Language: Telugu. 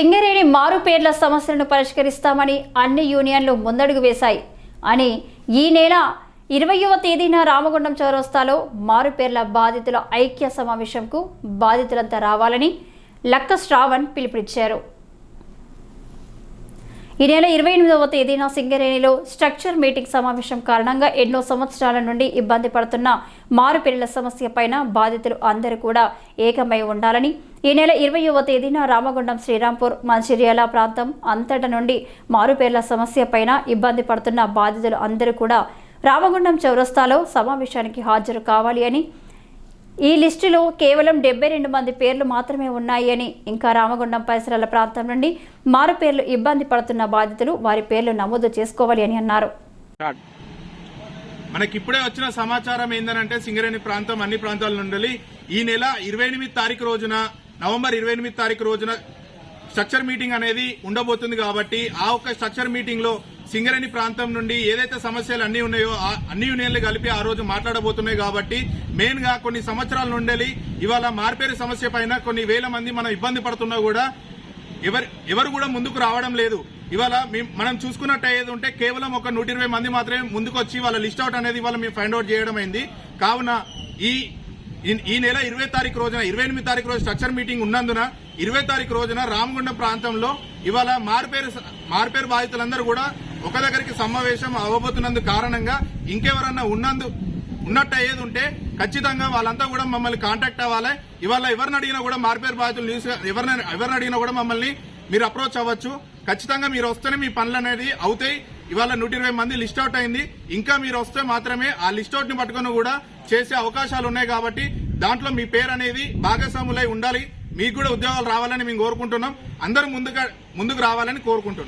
సింగరేణి మారు పేర్ల సమస్యలను పరిష్కరిస్తామని అన్ని యూనియన్లు ముందడుగు వేశాయి. అని ఈ నెల ఇరవయవ తేదీన రామగుండం చౌరస్తాలో మారు పేర్ల బాధితుల ఐక్య సమావేశంకు బాధితులంతా రావాలని లక్క శ్రావణ్ పిలుపునిచ్చారు. ఈ నెల ఇరవై ఎనిమిదవ తేదీన సింగరేణిలో స్ట్రక్చర్ మీటింగ్ సమావేశం కారణంగా ఎన్నో సంవత్సరాల నుండి ఇబ్బంది పడుతున్న మారుపేర్ల సమస్య పైన బాధితులు అందరూ కూడా ఏకమై ఉండాలని ఈ నెల ఇరవయవ తేదీన రామగుండం శ్రీరాంపూర్ మంచిర్యాల ప్రాంతం అంతట నుండి మారుపేర్ల సమస్య పైన ఇబ్బంది పడుతున్న బాధితులు అందరూ కూడా రామగుండం చౌరస్తాలో సమావేశానికి హాజరు కావాలి అని ఈ లిస్టులో కేవలం డెబ్బై రెండు మంది పేర్లు మాత్రమే ఉన్నాయని ఇంకా రామగుండం పరిసరాల ప్రాంతం నుండి మారు పేర్లు ఇబ్బంది పడుతున్న బాధితులు వారి పేర్లు నమోదు చేసుకోవాలి అని అన్నారు. మనకి ఇప్పుడే వచ్చిన సమాచారం ఏంటంటే సింగరేణి ప్రాంతం అన్ని ప్రాంతాల నుండి ఈ నెల ఇరవై ఎనిమిది తారీఖు రోజున నవంబర్ ఇరవై ఎనిమిది తారీఖు రోజున స్ట్రక్చర్ మీటింగ్ అనేది ఉండబోతుంది కాబట్టి ఆ ఒక్క స్ట్రక్చర్ మీటింగ్లో సింగరేణి ప్రాంతం నుండి ఏదైతే సమస్యలు అన్ని ఉన్నాయో అన్ని యూనియన్లు కలిపి ఆ రోజు మాట్లాడబోతున్నాయి కాబట్టి మెయిన్గా కొన్ని సంవత్సరాల నుండి ఇవాళ మార్పేరు సమస్య పైన కొన్ని వేల మంది మనం ఇబ్బంది పడుతున్నా కూడా ఎవరు ఎవరు కూడా ముందుకు రావడం లేదు. ఇవాళ మేము- మనం చూసుకున్నట్టు అయ్యేది ఉంటే కేవలం ఒక నూట ఇరవై మంది మాత్రమే ముందుకు వచ్చి వాళ్ళ లిస్ట్ అవుట్ అనేది ఇవాళ మేము ఫైండ్ అవుట్ చేయడం అయింది కావున ఈ ఈ- ఈ నెల ఇరవై తారీఖు రోజున ఇరవై ఎనిమిది తారీఖు రోజు స్ట్రక్చర్ మీటింగ్ ఉన్నందున ఇరవై తారీఖు రోజున రామగుండం ప్రాంతంలో ఇవాళ మార్పేరు మార్పేరు బాధితులందరూ కూడా ఒక దగ్గరికి సమావేశం అవ్వబోతున్నందుకు కారణంగా ఇంకెవరన్నా ఉన్నందు ఉన్నట్టు అయ్యేది ఉంటే ఖచ్చితంగా వాళ్ళంతా కూడా మమ్మల్ని కాంటాక్ట్ అవ్వాలి. ఇవాళ ఎవరిని అడిగినా కూడా మార్పేరు బాధితులు న్యూస్ ఎవరిని ఎవరిని అడిగినా కూడా మమ్మల్ని మీరు అప్రోచ్ అవ్వచ్చు. ఖచ్చితంగా మీరు వస్తేనే మీ పనులు అనేది అవుతాయి. ఇవాళ నూట ఇరవై మంది లిస్ట్ అవుట్ అయింది. ఇంకా మీరు వస్తే మాత్రమే ఆ లిస్ట్ అవుట్ని పట్టుకుని కూడా చేసే అవకాశాలు ఉన్నాయి కాబట్టి దాంట్లో మీ పేరు అనేది భాగస్వాములై ఉండాలి. మీకు కూడా ఉద్యోగాలు రావాలని మేము కోరుకుంటున్నాం. అందరూ ముందుగా ముందుకు రావాలని కోరుకుంటున్నాం.